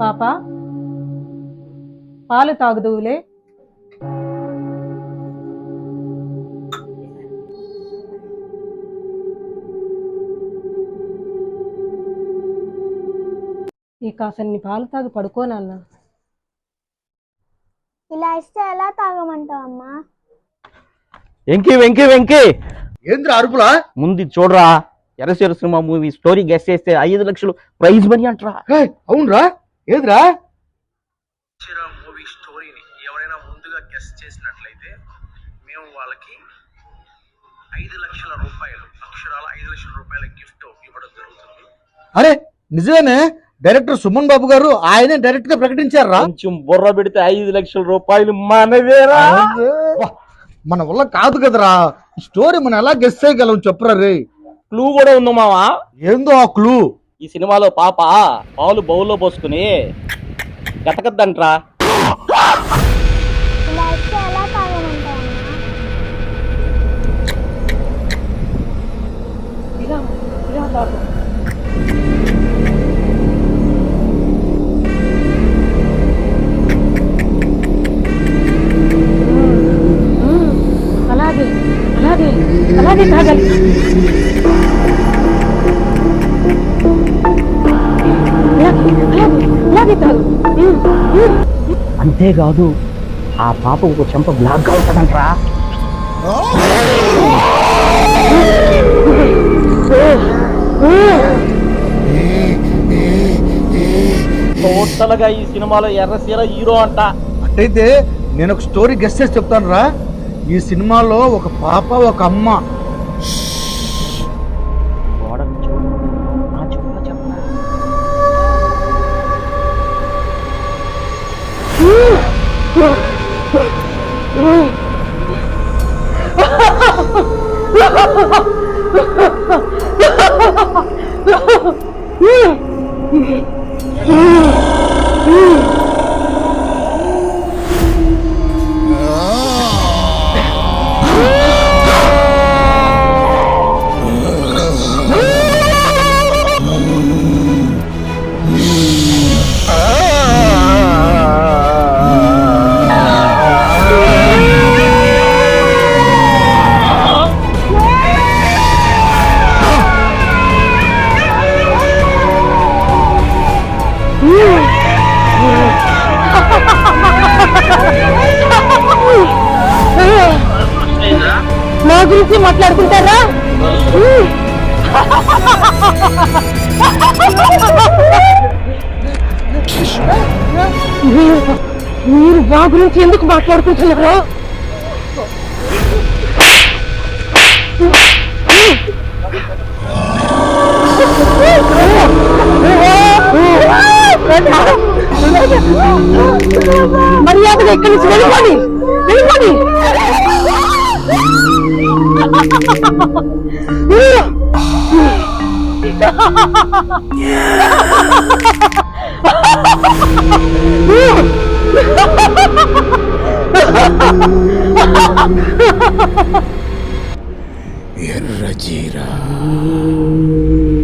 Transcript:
పాప. పాలు తాగుదువులే ఈ కాసన్ని పాలు తాగి పడుకోనన్నా ఇలా ఇస్తే ఎలా తాగమంటావు అమ్మా? వెంకీ వెంకీ వెంకీ! ఏంద్ర అరుపులా? ముందు చూడరా ఎర్రసేరు సినిమా మూవీ స్టోరీ గెస్ట్ చేస్తే ఐదు లక్షలు ప్రైజ్ మనీ అంటరా. అవునరా? ఏదిరా? అక్షర మూవీ స్టోరీని ఎవరైనా ముందుగా గెస్ట్ చేసినట్లయితే మేము వాళ్ళకి ఐదు లక్షల రూపాయలు అక్షరాల ఐదు లక్షల రూపాయల గిఫ్ట్ ఇవ్వడం జరుగుతుంది. అరే నిజమేనే? డైరెక్టర్ సుమన్ బాబు గారు ఆయనే డైరెక్ట్గా ప్రకటించారా? కొంచెం బుర్ర పెడితే ఐదు లక్షల రూపాయలు మనవేరా మన వల్ల కాదు కదరా. ఈ స్టోరీ మనం ఎలా గెస్ట్ చేయగలం చెప్పురా రే? క్లూ కూడా ఉంది మావా? ఏందో ఆ క్లూ ఈ సినిమాలో పాప పాలు బౌల్లో పోసుకుని గతకద్దంట్రా. అలాగే అలాగే అలాగే తాగాలి. అలాగే తాగు. అంతేకాదు ఆ పాప ఒక చెంప బ్లాక్గా ఉంటుందంట్రా. టోటల్గా ఈ సినిమాలో ఎర్రసీర హీరో అంట. అట్టయితే నేను ఒక స్టోరీ గెస్ట్ చేసి చెప్తాను రా ఈ సినిమాలో ఒక పాప ఒక అమ్మ Ah! నా గురించి మాట్లాడుకుంటారా? మీరు- మీరు మా గురించి ఎందుకు మాట్లాడుకుంటున్నారు? మర్యాదగా ఎక్కడి నుంచి వెళ్ళిపోయి ఎర్ర చీర